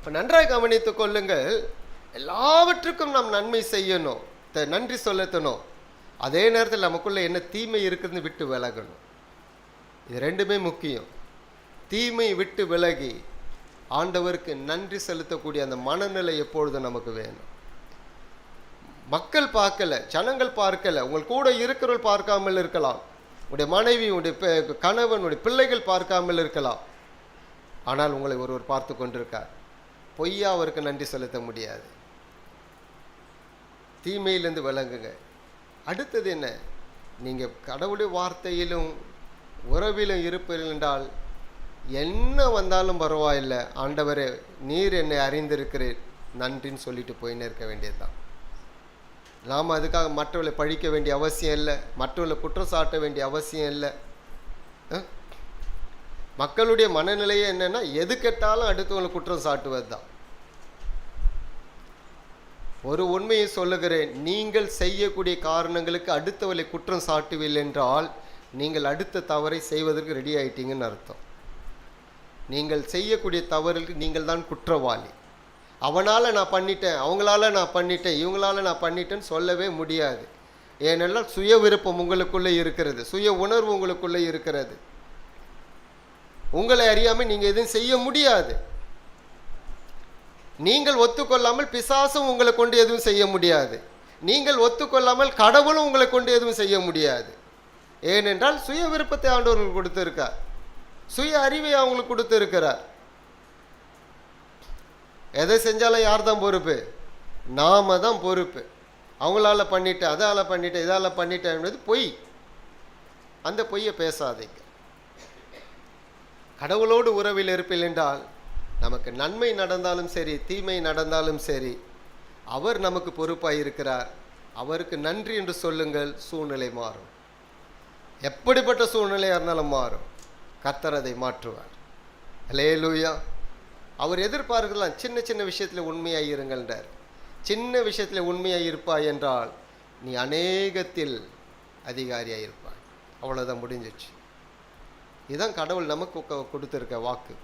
இப்போ நன்றாய் கவனித்து கொள்ளுங்கள். எல்லாவற்றுக்கும் நாம் நன்மை செய்யணும். த- நன்றி செலுத்தணும். அதே நேரத்தில் நமக்குள்ளே என்ன தீமை இருக்குதுன்னு விட்டு விலகணும். இது ரெண்டுமே முக்கியம். தீமை விட்டு விலகி ஆண்டவருக்கு நன்றி செலுத்தக்கூடிய அந்த மனநிலை எப்பொழுதும் நமக்கு வேணும்? மக்கள் பார்க்கல ஜனங்கள் பார்க்கல உங்கள் கூட இருக்கிறவள் பார்க்காமல் இருக்கலாம். உடைய மனைவி உடைய கணவன் உடைய பிள்ளைகள் பார்க்காமல் இருக்கலாம். ஆனால் உங்களை ஒருவர் பார்த்து கொண்டிருக்கார். பொய்யா அவருக்கு நன்றி செலுத்த முடியாது. தீமையிலேருந்து விளங்குங்க. அடுத்தது என்ன? நீங்கள் கடவுளுடைய வார்த்தையிலும் உறவிலும் இருப்பீர்கள் என்றால் என்ன வந்தாலும் பரவாயில்லை. ஆண்டவரே நீர் என்னை அறிந்திருக்கிறீர். நன்றின்னு சொல்லிட்டு போயின்னு இருக்க வேண்டியதுதான். நாம் அதுக்காக மற்றவர்களை பழிக்க வேண்டிய அவசியம் இல்லை. மற்றவர்களை குற்றம் சாட்ட வேண்டிய அவசியம் இல்லை. மக்களுடைய மனநிலையே என்னன்னா எது கெட்டாலும் அடுத்தவங்களை குற்றம் சாட்டுவது தான் ஒரு உண்மையை சொல்லுகிறேன். நீங்கள் செய்யக்கூடிய காரணங்களுக்கு அடுத்தவரை குற்றம் சாட்டுவீர்கள் என்றால் நீங்கள் அடுத்த தவறை செய்வதற்கு ரெடி ஆயிட்டீங்கன்னு அர்த்தம். நீங்கள் செய்யக்கூடிய தவறுக்கு நீங்கள் தான் குற்றவாளி. அவனால் நான் பண்ணிட்டேன் அவங்களால நான் பண்ணிட்டேன் இவங்களால நான் பண்ணிட்டேன்னு சொல்லவே முடியாது. ஏனென்றால் சுய விருப்பம் உங்களுக்குள்ளே இருக்கிறது சுய உணர்வு உங்களுக்குள்ளே இருக்கிறது. உங்களை அறியாமல் நீங்கள் எதுவும் செய்ய முடியாது. நீங்கள் ஒத்துக்கொள்ளாமல் பிசாசும் உங்களை கொண்டு எதுவும் செய்ய முடியாது. நீங்கள் ஒத்துக்கொள்ளாமல் கடவுளும் உங்களை கொண்டு எதுவும் செய்ய முடியாது. ஏனென்றால் சுய விருப்பத்தை ஆண்டவர்கள் கொடுத்துருக்கார். சுய அறிவை அவங்களுக்கு கொடுத்துருக்கிறார். எதை செஞ்சாலும் யார் தான் பொறுப்பு? நாம தான் பொறுப்பு. அவங்களால பண்ணிட்டு அதால பண்ணிட்டு இதால பண்ணிட்டேன் என்பது பொய். அந்த பொய்யை பேசாதீங்க. கடவுளோடு உறவில் இருப்பில் என்றால் நமக்கு நன்மை நடந்தாலும் சரி தீமை நடந்தாலும் சரி அவர் நமக்கு பொறுப்பாக இருக்கிறார். அவருக்கு நன்றி என்று சொல்லுங்கள் சூழ்நிலை மாறும். எப்படிப்பட்ட சூழ்நிலையாக இருந்தாலும் மாறும். கர்த்தர் அதை மாற்றுவார். லேலூயா அவர் எதிர்பார்க்கலாம் சின்ன சின்ன விஷயத்தில் உண்மையாக இருங்கள்ன்றார் சின்ன விஷயத்தில் உண்மையாக இருப்பாய் என்றால் நீ அநேகத்தில் அதிகாரியாக இருப்பாய். அவ்வளோதான் முடிஞ்சிச்சு. இதுதான் கடவுள் நமக்கு கொடுத்துருக்க வாக்கு.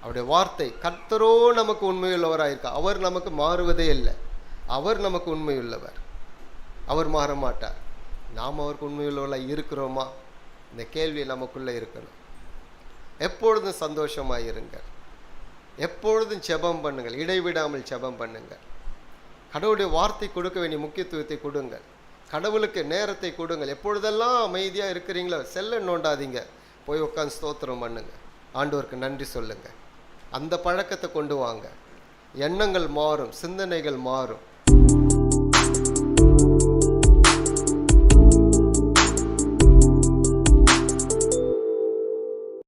அவருடைய வார்த்தை கர்த்தரோ நமக்கு உண்மையுள்ளவராக இருக்கா அவர் நமக்கு மாறுவதே இல்லை. அவர் நமக்கு உண்மையுள்ளவர். அவர் மாற மாட்டார் நாம் அவருக்கு உண்மையுள்ளவர்களாக இருக்கிறோமா? இந்த கேள்வி நமக்குள்ளே இருக்கணும். எப்பொழுதும் சந்தோஷமாக இருங்கள். எப்பொழுதும் ஜெபம் பண்ணுங்கள். இடைவிடாமல் ஜெபம் பண்ணுங்கள். கடவுளுடைய வார்த்தை கொடுக்க வேண்டிய முக்கியத்துவத்தை கொடுங்கள். கடவுளுக்கு நேரத்தை கொடுங்கள். எப்பொழுதெல்லாம் அமைதியாக இருக்கிறீங்களோ செல்ல நோண்டாதீங்க. போய் உட்காந்து ஸ்தோத்திரம் பண்ணுங்க. ஆண்டவருக்கு நன்றி சொல்லுங்க. அந்த பழக்கத்தை கொண்டு வாங்க. எண்ணங்கள் மாறும் சிந்தனைகள் மாறும்.